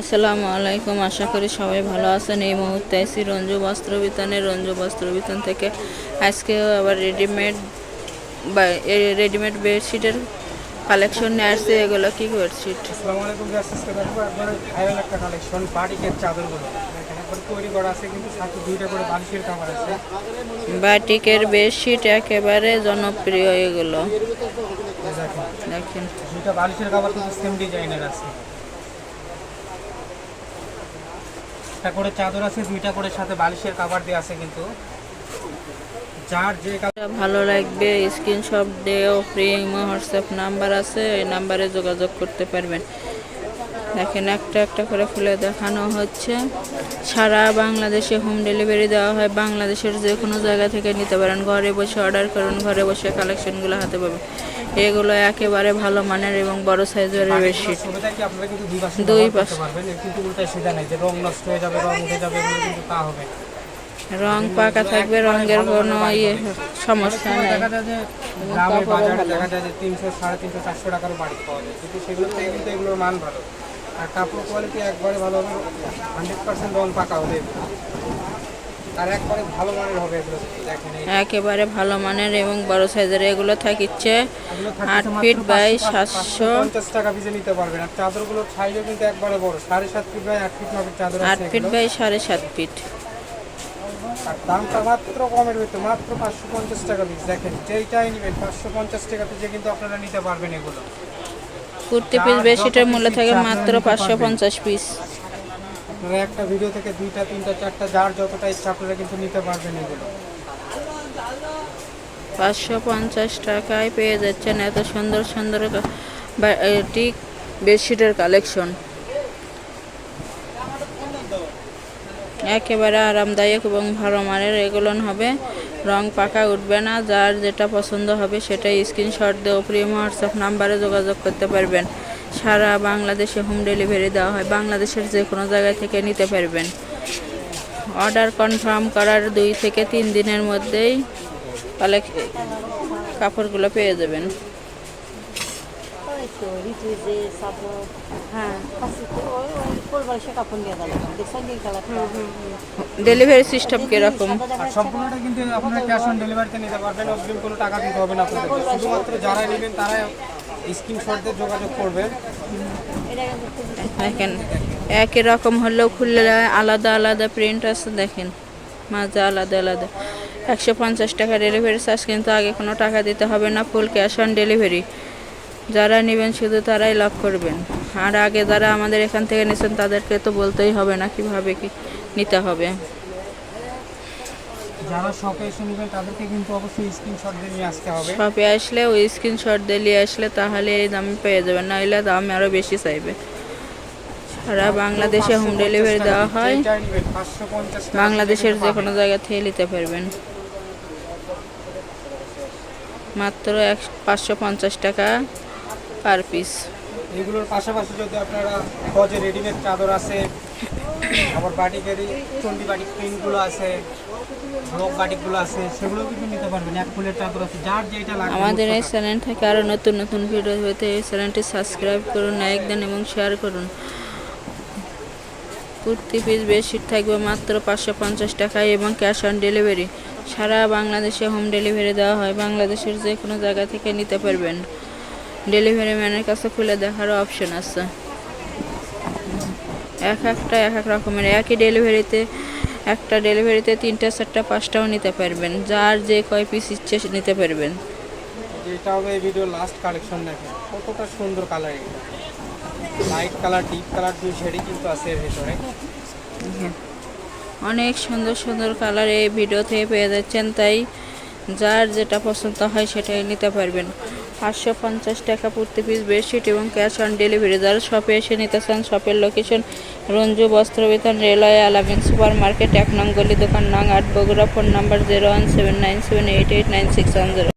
আসসালামু আলাইকুম। আশা করি সবাই ভালো আছেন। এই মুহূর্তে আছি রঞ্জু বস্ত্র বিতানে রঞ্জু বস্ত্র বিতান থেকে আজকে আবার রেডিমেড বা রেডিমেড বেডশিটের কালেকশন নিয়ে আসছে। এগুলো কি বেডশিট আসসালামু আলাইকুম আজকে দেখব একবার ভাইরাল একটা কালেকশন বাটিকের চাদরগুলো। বেডশিট একেবারে জনপ্রিয় এগুলো। দেখেন। দুইটা বালিশের কাভার কিন্তু সেম ডিজাইনের আছে। একটা করে চাদর আছে, দুইটা করে সাথে বালিশের কাভার দিয়ে আছে কিন্তু। যার যে ভালো লাগবে স্ক্রিনশট দিয়েও ফ্রি হোয়াটসঅ্যাপ নাম্বার আছে এই নাম্বারে যোগাযোগ করতে পারবেন। দেখেন একটা একটা করে খুলে দেখানো হচ্ছে। সারা বাংলাদেশে হোম ডেলিভারি দেওয়া হয়। বাংলাদেশের যে কোনো জায়গা থেকে নিতে পারেন। ঘরে বসে অর্ডার করুন, ঘরে বসে কালেকশনগুলো হাতে পাবেন। এগুলো একেবারে ভালো মানের এবং বড় সাইজের বেডশিট। দুই পাশে রং হয়ে। পাকা থাকবে রঙের কোনো ইয়ে সমস্যা নেই। দেখা যায় যে গ্রামের বাজারে দেখা যায় যে তিনশো সাড়ে তিনশো চারশো টাকার বাড়ি পাওয়া যায়। কিন্তু সেগুলো থেকে কিন্তু এগুলোর মান ভালো। আর কাপড় কোয়ালিটি একবারে ভালো হবে। হান্ড্রেড পার্সেন্ট রং পাকা হবে। একবারে ভালো মানের এবং বড় সাইজের এগুলো থাকিচ্ছে। আট ফিট বাই সাতশো। পঞ্চাশ টাকা পিসে নিতে পারবেন। আর চাদরগুলোর সাইজও কিন্তু একবারে বড় সাড়ে সাত ফিট বাই আট ফিট মাপের চাদর আট ফিট বাই সাড়ে সাত ফিট। আর দামটা মাত্র কমের ভিতরে মাত্র পাঁচশো পঞ্চাশ টাকা পিস দেখেন যেইটাই নেবেন পাঁচশো পঞ্চাশ টাকা পিসে কিন্তু আপনারা নিতে পারবেন এগুলো। কুর্তি পিস বেডশিটের মূল্য থাকে মাত্র পাঁচশো পঞ্চাশ পিস আপনারা একটা ভিডিও থেকে দুইটা, তিনটা, চারটা, যার যতটা ইচ্ছা আপনারা কিন্তু নিতে পারবেন এগুলো। পাঁচশো পঞ্চাশ টাকায় পেয়ে যাচ্ছেন এত সুন্দর সুন্দর টিক বেডশিটের কালেকশন একেবারে আরামদায়ক এবং ভালো মানের এগুলো হবে। রং পাকা উঠবে না, যার যেটা পছন্দ হবে সেটাই স্ক্রিনশট দিয়ে প্রিয় হোয়াটসঅ্যাপ নাম্বারে যোগাযোগ করতে পারবেন। সারা বাংলাদেশে হোম ডেলিভারি দেওয়া হয়। বাংলাদেশের যে কোনো জায়গা থেকে নিতে পারবেন। অর্ডার কনফার্ম করার দুই থেকে তিন দিনের মধ্যেই কালেক কাপড়গুলো পেয়ে যাবেন। হ্যাঁ। ডেলিভারি সিস্টেম কীরকম? সম্পূর্ণটা কিন্তু আপনারা ক্যাশ অন ডেলিভারিতে নিতে পারবেন, অগ্রিম কোনো টাকা দিতে হবে না আপনাদের শুধুমাত্র যারা নেবেন তারাই স্ক্রিনশট যোগাযোগ করবেন। দেখেন, একই রকম হলেও খুললে আলাদা আলাদা প্রিন্ট আছে, দেখেন। মাজা আলাদা আলাদা। একশো পঞ্চাশ টাকা ডেলিভারি চার্জ কিন্তু আগে কোনো টাকা দিতে হবে না ফুল ক্যাশ অন ডেলিভারি যারা নেবেন শুধু তারাই লাভ করবেন। আর আগে যারা আমাদের এখান থেকে নিয়েছেন তাদেরকে তো বলতেই হবে না কীভাবে কি নিতে হবে। যারা শপে এসে নেবেন তাদেরকে কিন্তু অবশ্যই স্ক্রিনশট দিয়ে নিয়ে আসতে হবে। শপে আসলে ওই স্ক্রিনশট দিয়ে নিয়ে আসলে তাহলে এই দামে পেয়ে যাবেন নাহলে দাম আরও বেশি চাইবে। সারা বাংলাদেশে হোম ডেলিভারি দেওয়া হয়। বাংলাদেশের যে কোনো জায়গা থেকে নিতে পারবেন। মাত্র এক পাঁচশো পঞ্চাশ টাকা পার পিস এগুলোর পাশাপাশি যদি আপনারা গজে রেডিমেড চাদর আছে আবার বাটিকের চন্ডি বাটিক প্রিন্টগুলো আছে ব্লক বাটিকগুলো আছে সেগুলো কিন্তু নিতে পারবেন। এক ফুলের চাদর আছে যার যেটা লাগবে আমাদের এই চ্যানেল থেকে আরও নতুন নতুন ভিডিও হতে এই চ্যানেলটি সাবস্ক্রাইব করুন লাইক দেন এবং শেয়ার করুন। কুর্তি পিস বেডশিট থাকবে মাত্র পাঁচশো পঞ্চাশ টাকায় এবং ক্যাশ অন ডেলিভারি সারা বাংলাদেশে হোম ডেলিভারি দেওয়া হয় বাংলাদেশের যে কোনো জায়গা থেকে নিতে পারবেন। ডেলিভারি ম্যানের কাছে খুলে দেখারও অপশন আছে। এক একটা এক এক রকমের একই ডেলিভারিতে একটা ডেলিভারিতে তিনটা চারটা পাঁচটাও নিতে পারবেন। যার যে কয় পিস ইচ্ছে নিতে পারবেন। এটা হবে এই ভিডিও লাস্ট কালেকশন দেখেন কতটা সুন্দর কালার এটা। লাইট কালার ডিপ কালার দুই শেডই কিন্তু আছে এর ভিতরে। অনেক সুন্দর সুন্দর কালার এই ভিডিও থেকে পেয়ে যাচ্ছেন তাই যার যেটা পছন্দ হয় সেটাই নিতে পারবেন। পাঁচশো পঞ্চাশ টাকা প্রতি পিস বেডশিট এবং ক্যাশ অন ডেলিভারি যারা শপে এসে নিতে চান শপের location Ranju Bastra Bitan railway, Alamin super market এক নং গলি দোকান, নং আট, Bogura phone number zero one seven nine seven eight eight nine six one zero